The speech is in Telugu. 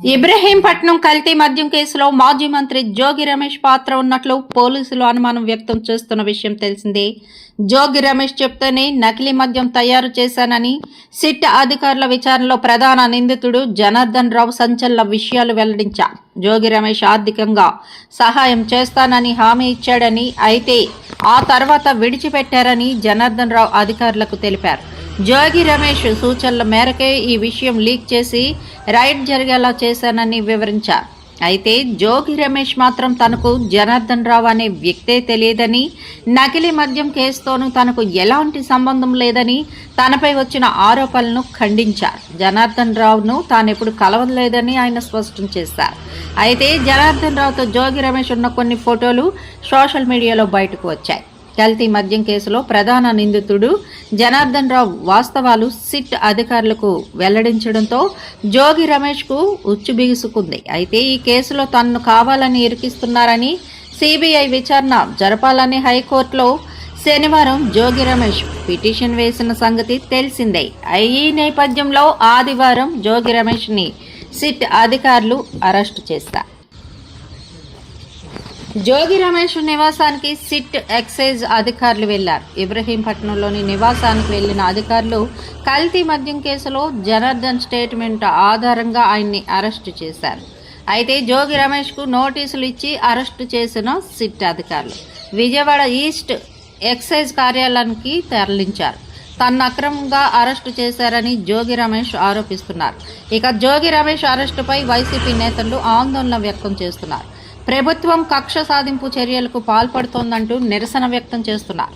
ఇబ్రహీంపట్నం కల్తీ మద్యం కేసులో మాజీ మంత్రి జోగి రమేష్ పాత్ర ఉన్నట్లు పోలీసులు అనుమానం వ్యక్తం చేస్తున్న విషయం తెలిసిందే. జోగి రమేష్ చెప్తేనే నకిలీ మద్యం తయారు చేశానని సిట్ అధికారుల విచారణలో ప్రధాన నిందితుడు జనార్దన్ రావు సంచలన విషయాలు వెల్లడించారు జోగి రమేష్ ఆర్థికంగా సహాయం చేస్తానని హామీ ఇచ్చాడని అయితే ఆ తర్వాత విడిచిపెట్టారని జనార్దన్ రావు అధికారులకు తెలిపారు. జోగి రమేష్ సూచనల మేరకే ఈ విషయం లీక్ చేసి రైడ్ జరిగేలా చేశానని వివరించారు. అయితే జోగి రమేష్ మాత్రం తనకు జనార్దన్ రావు అనే వ్యక్తే తెలియదని నకిలీ మద్యం కేసుతోనూ తనకు ఎలాంటి సంబంధం లేదని తనపై వచ్చిన ఆరోపణలను ఖండించారు. జనార్దన్ రావును తానెప్పుడు కలవలేదని ఆయన స్పష్టం చేశారు. అయితే జనార్దన్ రావుతో జోగి రమేష్ ఉన్న కొన్ని ఫోటోలు సోషల్ మీడియాలో బయటకు వచ్చాయి. కల్తీ మద్యం కేసులో ప్రధాన నిందితుడు జనార్దన్ రావు వాస్తవాలు సిట్ అధికారులకు వెల్లడించడంతో జోగి రమేష్కు ఉచ్చు బిగుసుకుంది. అయితే ఈ కేసులో తనను కావాలని ఇరికిస్తున్నారని సిబిఐ విచారణ జరపాలని హైకోర్టులో శనివారం జోగి రమేష్ పిటిషన్ వేసిన సంగతి తెలిసిందే. ఈ నేపథ్యంలో ఆదివారం జోగి రమేష్ని సిట్ అధికారులు అరెస్టు చేశారు జోగి రమేష్ నివాసానికి సిట్ ఎక్సైజ్ అధికారులు వెళ్ళారు. ఇబ్రహీంపట్నంలోని నివాసానికి వెళ్ళిన అధికారులు కల్తీ మద్యం కేసులో జనార్దన్ స్టేట్మెంట్ ఆధారంగా ఆయన్ని అరెస్టు చేశారు. అయితే జోగి రమేష్కు నోటీసులు ఇచ్చి అరెస్టు చేసిన సిట్ అధికారులు విజయవాడ ఈస్ట్ ఎక్సైజ్ కార్యాలయానికి తరలించారు. తన అక్రమంగా అరెస్టు చేశారని జోగి రమేష్ ఆరోపిస్తున్నారు. ఇక జోగి రమేష్ అరెస్టుపై వైసీపీ నేతలు ఆందోళన వ్యక్తం చేస్తున్నారు. ప్రభుత్వం కక్ష సాధింపు చర్యలకు పాల్పడుతోందంటూ నిరసన వ్యక్తం చేస్తున్నారు.